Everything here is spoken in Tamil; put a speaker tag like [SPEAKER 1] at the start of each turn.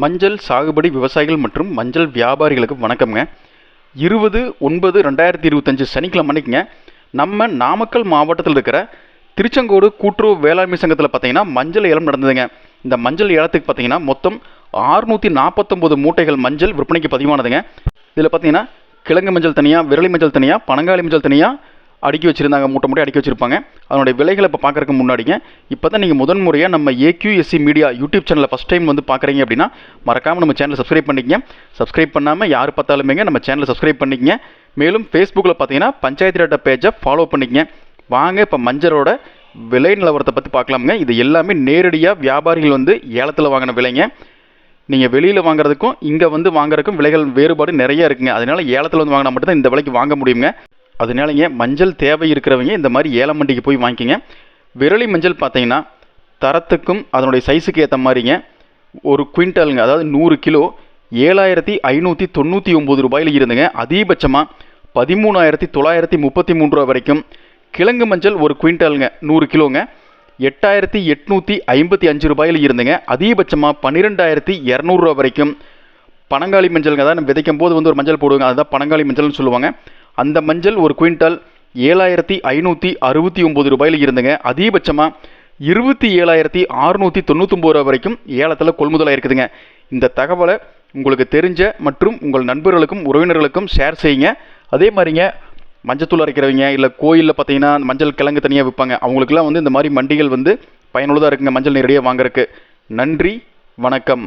[SPEAKER 1] மஞ்சள் சாகுபடி விவசாயிகள் மற்றும் மஞ்சள் வியாபாரிகளுக்கு வணக்கம்ங்க. இருபது ஒன்பது ரெண்டாயிரத்தி இருபத்தஞ்சு சனிக்கிழமை அன்னைக்குங்க நம்ம நாமக்கல் மாவட்டத்தில் இருக்கிற திருச்செங்கோடு கூட்டுறவு வேளாண்மை சங்கத்தில் பார்த்தீங்கன்னா மஞ்சள் ஏலம் நடந்ததுங்க. இந்த மஞ்சள் ஏலத்துக்கு பார்த்தீங்கன்னா மொத்தம் ஆறுநூற்றி நாற்பத்தொம்போது மூட்டைகள் மஞ்சள் விற்பனைக்கு பதிவானதுங்க. இதில் பார்த்தீங்கன்னா கிழங்கு மஞ்சள் தனியாக விரலி மஞ்சள் தனியாக பனங்காளி மஞ்சள் தனியாக அடுக்கி வச்சுருந்தாங்க மூட்டை மூட்டை அடுக்கி வச்சுருப்பாங்க. அதனுடைய விலைகளை இப்போ பார்க்கறதுக்கு முன்னாடிங்க இப்போ தான் நீங்கள் முதன் முறையாக நம்ம A Q S C media YouTube சேனலில் ஃபஸ்ட் டைம் வந்து பார்க்குறீங்க அப்படின்னா மறக்காமல் நம்ம சேனலை சப்ஸ்கிரைப் பண்ணிக்கங்க. சப்ஸ்கிரைப் பண்ணாமல் யார் பார்த்தாலுமேங்க நம்ம சேனலை சப்ஸ்கிரைப் பண்ணிக்கங்க. மேலும் ஃபேஸ்புக்கில் பார்த்தீங்கன்னா பஞ்சாயத்து ராட்ட பேஜை ஃபாலோ பண்ணிக்கங்க. வாங்க இப்போ மஞ்சளோட விலை நிலவரத்தை பற்றி பார்க்கலாமுங்க. இது எல்லாமே நேரடியாக வியாபாரிகள் வந்து ஏலத்தில் வாங்கின விலைங்க. நீங்கள் வெளியில் வாங்குறதுக்கும் இங்கே வந்து வாங்குறதுக்கும் விலைகள் வேறுபாடு நிறைய இருக்குங்க. அதனால ஏலத்தில் வந்து வாங்கினா மட்டும்தான் இந்த விலைக்கு வாங்க முடியுங்க. அதனாலங்க மஞ்சள் தேவை இருக்கிறவங்க இந்த மாதிரி ஏலம் மண்டிக்கு போய் வாங்கிக்கிங்க. விரலி மஞ்சள் பார்த்தீங்கன்னா தரத்துக்கும் அதனுடைய சைஸுக்கு ஏற்ற மாதிரிங்க. ஒரு குவிண்டாலுங்க அதாவது நூறு கிலோ ஏழாயிரத்தி ஐநூற்றி தொண்ணூற்றி ஒம்பது ரூபாயில் இருந்துங்க. அதிகபட்சமாக பதிமூணாயிரத்தி தொள்ளாயிரத்தி முப்பத்தி மூணு ரூபா வரைக்கும். கிழங்கு மஞ்சள் ஒரு குவிண்டாலுங்க நூறு கிலோங்க. எட்டாயிரத்தி எட்நூற்றி ஐம்பத்தி அஞ்சு ரூபாயில் இருந்துங்க. அதிகபட்சமாக பன்னிரெண்டாயிரத்தி இரநூறுவா வரைக்கும். பனங்காளி மஞ்சள்ங்க அதான் விதைக்கும் போது வந்து ஒரு மஞ்சள் போடுவாங்க. அதுதான் பனங்காளி மஞ்சள்னு சொல்லுவாங்க. அந்த மஞ்சள் ஒரு குவிண்டால் ஏழாயிரத்தி ஐநூற்றி அறுபத்தி ஒம்பது ரூபாயில் இருந்துங்க. அதிகபட்சமாக இருபத்தி ஏழாயிரத்தி அறுநூற்றி தொண்ணூற்றொம்பது ரூபா வரைக்கும் ஏலத்தில் கொள்முதலாக இருக்குதுங்க இந்த தகவலை உங்களுக்கு தெரிஞ்ச மற்றும் உங்கள் நண்பர்களுக்கும் உறவினர்களுக்கும் ஷேர் செய்யுங்க. அதே மாதிரிங்க மஞ்சத்தூள் அரைக்கிறவங்க இல்லை கோயிலில் பார்த்தீங்கன்னா மஞ்சள் கிழங்கு தனியாக விற்பாங்க அவங்களுக்குலாம் வந்து இந்த மாதிரி மண்டிகள் வந்து பயனுள்ளதாக இருக்குங்க. மஞ்சள் நேரடியாக வாங்குறதுக்கு. நன்றி வணக்கம்.